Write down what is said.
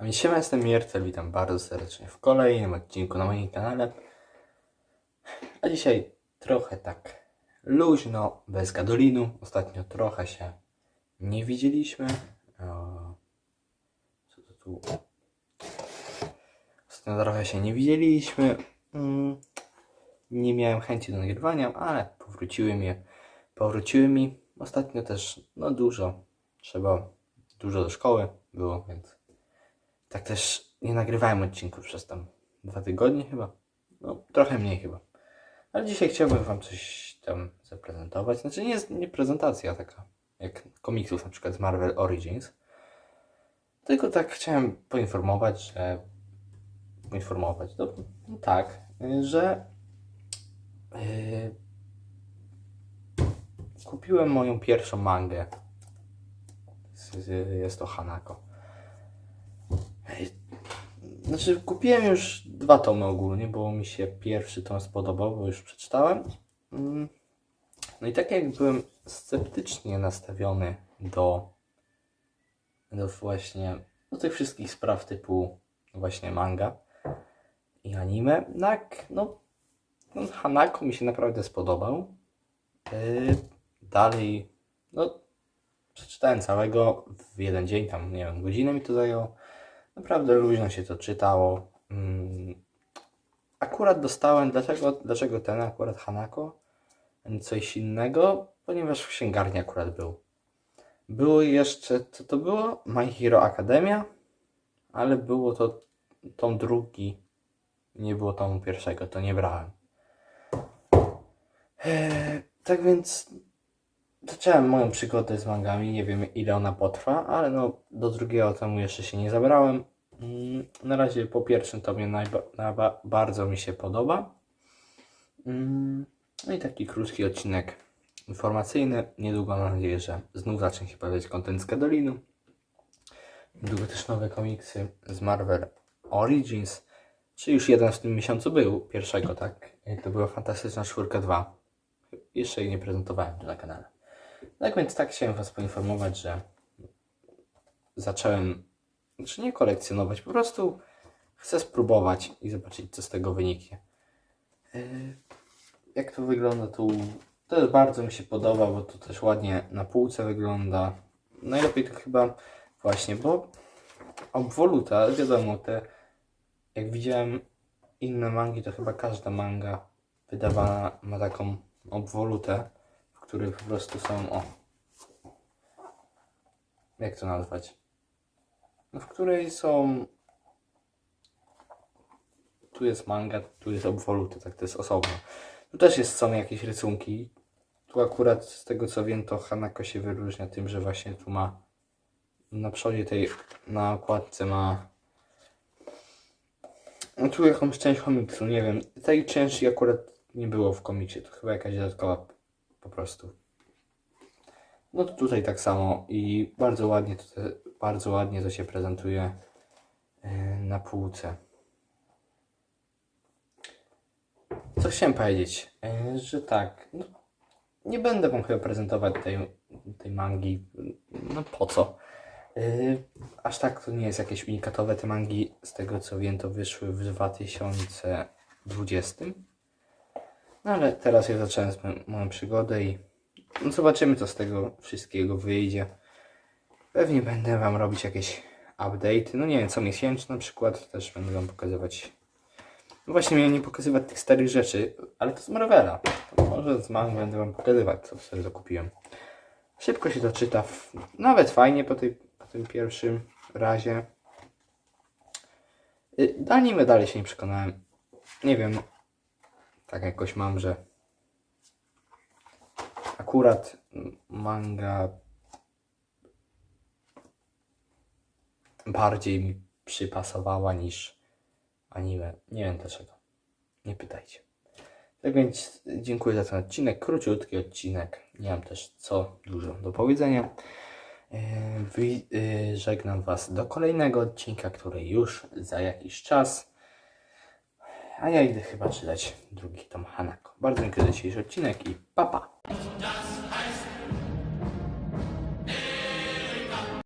A siema, jestem Miercel, witam bardzo serdecznie w kolejnym odcinku na moim kanale. A dzisiaj trochę tak luźno, bez gadolinu. Ostatnio trochę się nie widzieliśmy. Co to tu? Ostatnio trochę się nie widzieliśmy. Mm, Nie miałem chęci do nagrywania, ale powróciły mi, powróciły mi. Ostatnio też, no dużo, trzeba, dużo do szkoły było, więc tak też nie nagrywałem odcinków przez tam dwa tygodnie chyba. No, trochę mniej chyba. Ale dzisiaj chciałbym Wam coś tam zaprezentować. Znaczy nie nie prezentacja taka, jak komiksów na przykład z Marvel Origins. Tylko tak chciałem poinformować, że... Poinformować, no, no tak, że... Yy, kupiłem moją pierwszą mangę. Jest to Hanako. Znaczy, kupiłem już dwa tomy ogólnie, bo mi się pierwszy tom spodobał, bo już przeczytałem. Mm. No i tak jak byłem sceptycznie nastawiony do, do właśnie do tych wszystkich spraw typu właśnie manga i anime, tak, no, no Hanako mi się naprawdę spodobał. Yy, dalej, no, przeczytałem całego w jeden dzień, tam nie wiem, godzinę mi to zajęło. Naprawdę luźno się to czytało. Mm, Akurat dostałem, dlaczego, dlaczego ten akurat Hanako, coś innego? Ponieważ w księgarni akurat był. Było jeszcze, co to było? My Hero Academia, ale było to tom drugi, nie było tomu pierwszego, to nie brałem. Eee, tak więc zacząłem moją przygodę z mangami. Nie wiem ile ona potrwa, ale no do drugiego tomu jeszcze się nie zabrałem. Mm, Na razie po pierwszym tomie najba, bardzo mi się podoba. Mm, No i taki krótki odcinek informacyjny. Niedługo mam nadzieję, że znów zacznie się pojawiać content z Gadolinu. Niedługo też nowe komiksy z Marvel Origins. Czy już jeden w tym miesiącu był, pierwszego, tak? To była Fantastyczna Czwórka 2. Jeszcze jej nie prezentowałem tu na kanale. Tak więc tak chciałem Was poinformować, że zacząłem, znaczy nie kolekcjonować, po prostu chcę spróbować i zobaczyć, co z tego wyniknie. Yy, Jak to wygląda tu? To bardzo mi się podoba, bo to też ładnie na półce wygląda. Najlepiej to chyba właśnie, bo obwoluta, wiadomo, te jak widziałem inne mangi, to chyba każda manga wydawana ma taką obwolutę, w której po prostu są, o, jak to nazwać? No, w której są, tu jest manga, tu jest obwoluta, tak to jest osobno. Tu też jest, są jakieś rysunki. Tu akurat z tego co wiem, to Hanako się wyróżnia tym, że właśnie tu ma na przodzie tej, na okładce ma no tu jakąś część komiksu, nie wiem. Tej części akurat nie było w komiksie, to chyba jakaś dodatkowa po prostu. No to tutaj tak samo i bardzo ładnie to, bardzo ładnie to się prezentuje yy, na półce. Co chciałem powiedzieć, yy, że tak, no, nie będę wam chyba prezentować tej, tej mangi, no po co? Yy, aż tak to nie jest jakieś unikatowe. Te mangi, z tego co wiem, to wyszły w 2020. No ale teraz ja zacząłem moją przygodę i no zobaczymy, co z tego wszystkiego wyjdzie. Pewnie będę Wam robić jakieś update. No nie wiem, co miesięczne na przykład. Też będę Wam pokazywać. No właśnie miałem nie pokazywać tych starych rzeczy, ale to z Marvela. To może z mang będę Wam pokazywać, co sobie dokupiłem. Szybko się to czyta. Nawet fajnie po, tej, po tym pierwszym razie. Y, anime dalej się nie przekonałem. Nie wiem. Tak jakoś mam, że akurat manga bardziej mi przypasowała niż anime. Nie wiem dlaczego. Nie pytajcie. Tak więc dziękuję za ten odcinek. Króciutki odcinek. Nie mam też co dużo do powiedzenia. Yy, yy, Żegnam Was do kolejnego odcinka, który już za jakiś czas. A ja idę chyba czytać drugi tom Hanako. Bardzo dziękuję za dzisiejszy odcinek i papa. Pa.